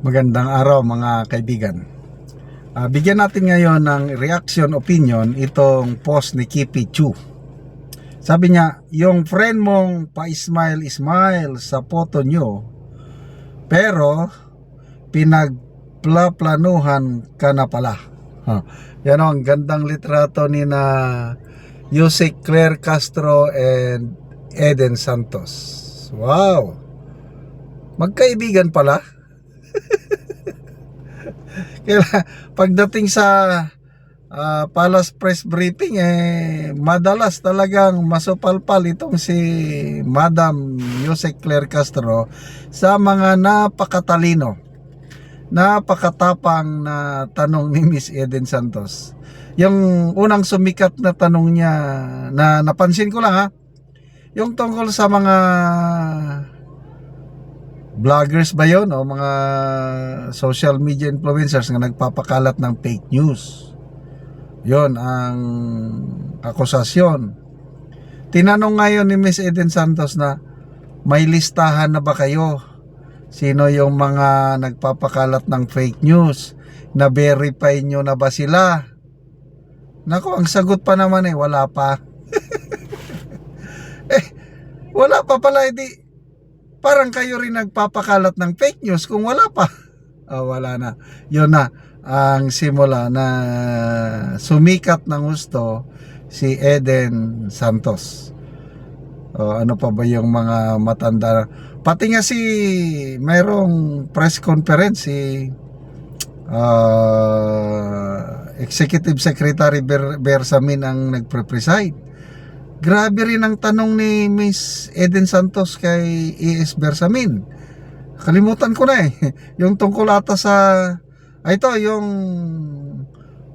Magandang araw mga kaibigan. Ah, bigyan natin ngayon ng reaction opinion itong post ni Kipi Chu. Sabi niya, yung friend mong pa-smile-smile sa photo nyo, pero pinagplaplanuhan ka na pala. Huh. Yan ang gandang litrato ni na Yusek Claire Castro and Eden Santos. Wow! Magkaibigan pala. Kaya pagdating sa ah, Palace Press Briefing eh madalas talagang masupalpal itong si Madam Yusek Claire Castro sa mga napakatalino napakatapang na tanong ni Miss Eden Santos. Yung unang sumikat na tanong niya na napansin ko lang ha, yung tungkol sa mga vloggers ba yun o mga social media influencers na nagpapakalat ng fake news. Yon ang akusasyon. Tinanong ngayon ni Miss Eden Santos na may listahan na ba kayo? Sino yung mga nagpapakalat ng fake news? Na-verify nyo na ba sila? Nako, ang sagot pa naman eh, wala pa. eh, wala pa pala, edi parang kayo rin nagpapakalat ng fake news kung wala pa. Ah, wala na. Yun na ang simula na sumikat ng gusto si Eden Santos. O, ano pa ba yung mga matanda? Pati nga si mayroong press conference si ah, Executive Secretary Ber Bersamin ang nagpre-preside. Grabe rin ang tanong ni Miss Eden Santos kay ES Bersamin. Kalimutan ko na eh. Yung tungkol ata sa ay ito yung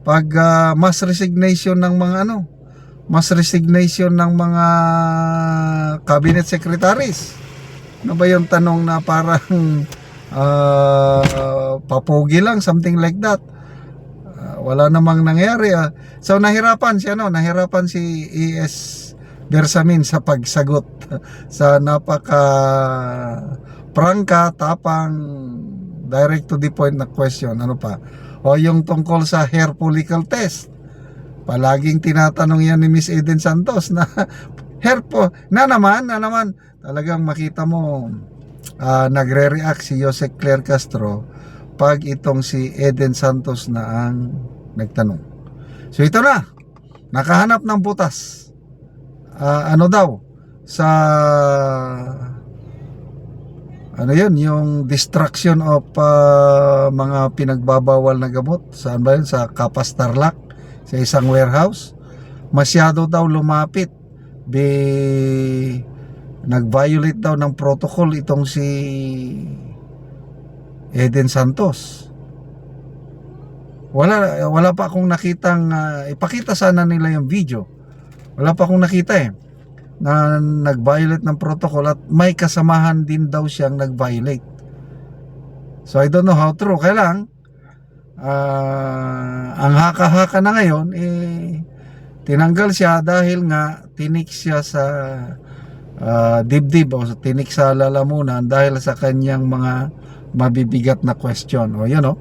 pag ah, mass resignation ng mga ano, mass resignation ng mga cabinet secretaries. Ano ba yung tanong na parang ah, papogi lang, something like that. Ah, wala namang nangyari. ah. So nahirapan si ano, nahirapan si ES Bersamin sa pagsagot sa napaka prangka, tapang, direct to the point na question. Ano pa? O yung tungkol sa hair follicle test. Palaging tinatanong yan ni Miss Eden Santos na hair po, na naman, na naman. Talagang makita mo ah, nagre-react si Jose Claire Castro pag itong si Eden Santos na ang nagtanong. So ito na, nakahanap ng butas. Ah, ano daw sa ano yun, yung destruction of ah, mga pinagbabawal na gamot. Saan ba yun? Sa Kapas Tarlac, sa isang warehouse. Masyado daw lumapit. Be, nag-violate daw ng protocol itong si Eden Santos. Wala wala pa akong nakitang ah, ipakita sana nila yung video. Wala pa akong nakita eh na nag-violate ng protocol at may kasamahan din daw siyang nag-violate. So I don't know how true. Kaya lang, ah, ang haka-haka na ngayon, eh, tinanggal siya dahil nga tinik siya sa ah, dibdib o tinik sa lalamunan dahil sa kanyang mga mabibigat na question. O yun o,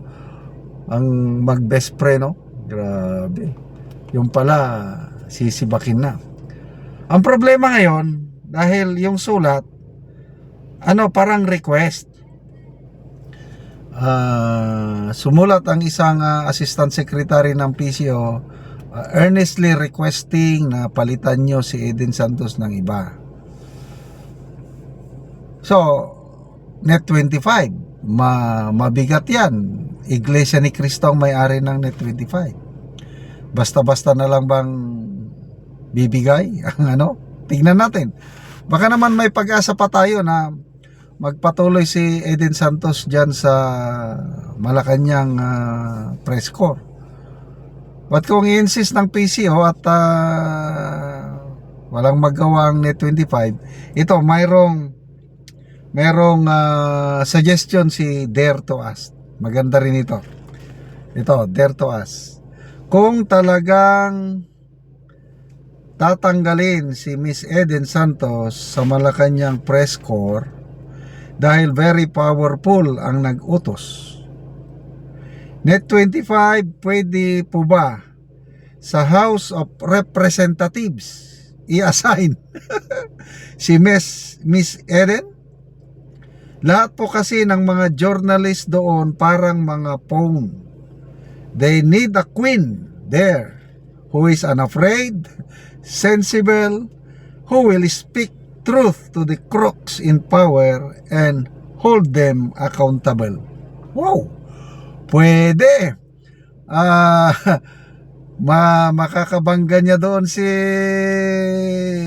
ang mag-best friend no? Grabe. Yung pala, sisibakin na. Ang problema ngayon, dahil yung sulat, ano, parang request. Ah, sumulat ang isang ah, assistant secretary ng PCO ah, earnestly requesting na palitan nyo si Eden Santos ng iba. So, Net 25, ma mabigat yan. Iglesia ni Cristo ang may-ari ng Net 25. Basta-basta na lang bang bibigay ang ano? Tingnan natin. Baka naman may pag-asa pa tayo na magpatuloy si Eden Santos dyan sa Malacanang ah, press corps. But kung i-insist ng PCO at ah, walang magawang Net 25, ito mayroong merong ah, suggestion si Dare to Ask. Maganda rin ito. Ito, Dare to Ask. Kung talagang tatanggalin si Miss Eden Santos sa Malacanang press corps, dahil very powerful ang nag-utos. Net 25, pwede po ba sa House of Representatives i-assign si Miss, Miss Eden? Lahat po kasi ng mga journalist doon parang mga phone. They need a queen there who is unafraid, sensible, who will speak truth to the crooks in power and hold them accountable. Wow! Pwede! Ah, ma makakabangga niya doon si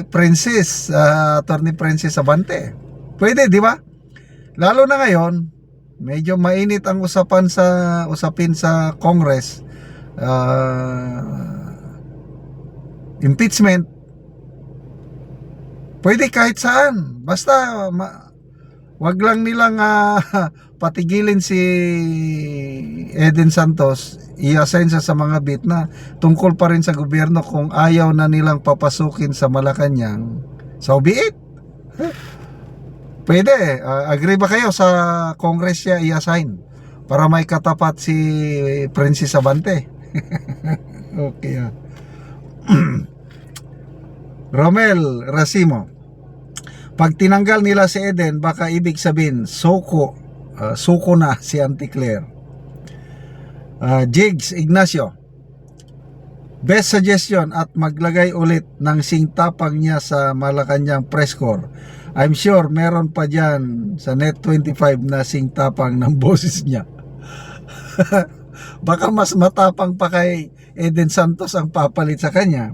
Princess, ah, Attorney Princess Abante. Pwede, di ba? Lalo na ngayon, medyo mainit ang usapan sa usapin sa Congress. Ah, impeachment. Pwede kahit saan. Basta ma- wag lang nilang ah, patigilin si Eden Santos i-assign siya sa mga bit na tungkol pa rin sa gobyerno kung ayaw na nilang papasukin sa Malacanang so be it pwede Ah, agree ba kayo sa Congress siya i-assign para may katapat si Princess Abante okay ah. Romel Racimo pag tinanggal nila si Eden, baka ibig sabihin, soko, uh, suko na si Auntie Claire. Uh, Jigs Ignacio, best suggestion at maglagay ulit ng singtapang niya sa Malacanang press corps. I'm sure meron pa dyan sa Net 25 na singtapang ng boses niya. Baka mas matapang pa kay Eden Santos ang papalit sa kanya.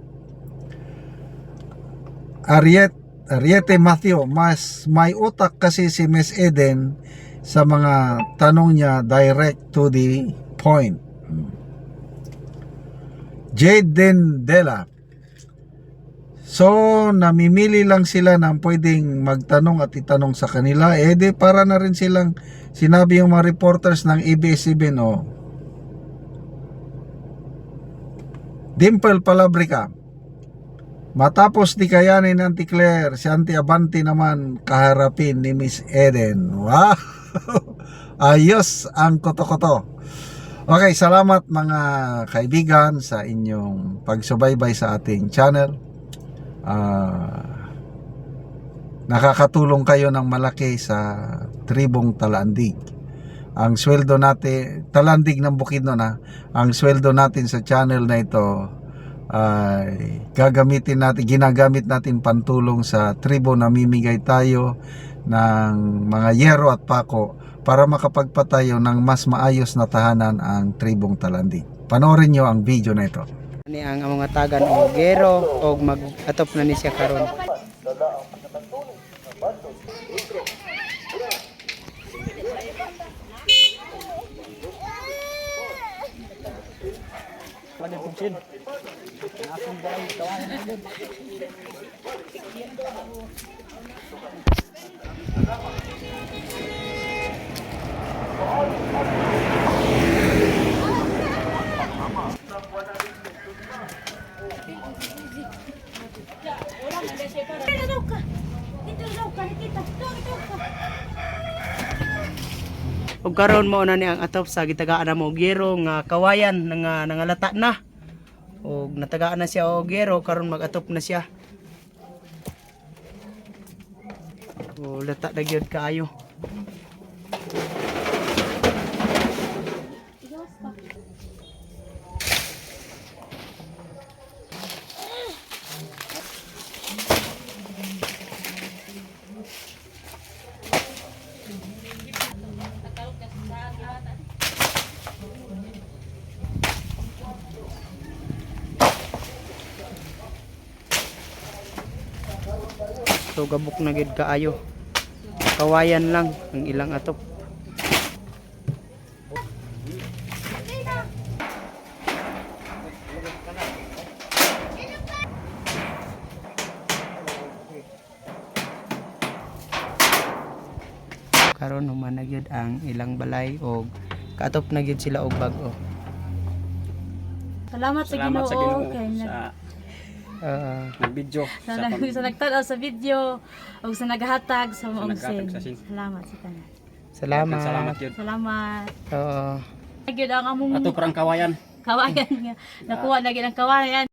Ariet Ariete Matthew, mas may utak kasi si Miss Eden sa mga tanong niya direct to the point. Jaden Dela. So, namimili lang sila ng pwedeng magtanong at itanong sa kanila. Eh, di para na rin silang sinabi yung mga reporters ng ABS-CBN, oh. Dimple Palabrica. Matapos di kayanin ng Claire, si Auntie Abante naman kaharapin ni Miss Eden. Wow! Ayos ang koto-koto. Okay, salamat mga kaibigan sa inyong pagsubaybay sa ating channel. Ah, nakakatulong kayo ng malaki sa tribong Talandig. Ang sweldo natin, Talandig ng Bukidnon ha, ang sweldo natin sa channel na ito ay gagamitin natin, ginagamit natin pantulong sa tribo na mimigay tayo ng mga yero at pako para makapagpatayo ng mas maayos na tahanan ang tribong Talandi. Panoorin nyo ang video na ito. ni ang among tagan o gero o mag-atop na ni siya karon. Dito daw Ug karon mo na ni ang atop sa gitagaan na mo og gero nga kawayan nga nangalata na. Og natagaan na siya og gero karon mag-atop na siya. O lata na gyud kaayo. So gabok na gid kaayo. Kawayan lang ang ilang atop. karon human na gyud ang ilang balay og kaatop na gyud sila og bag-o. Salamat sa Salamat Ginoo sa Ginoo kay nag sa Oo. Nag-video. Sa, nag, sa nagtanaw sa video o sa naghatag sa naghatag sin. sa sin. Salamat sa tanan. Salamat. Salamat yun. Salamat. Oo. Nagyod ang among Ato parang kawayan. kawayan nga. Nakuha na gyud ang kawayan.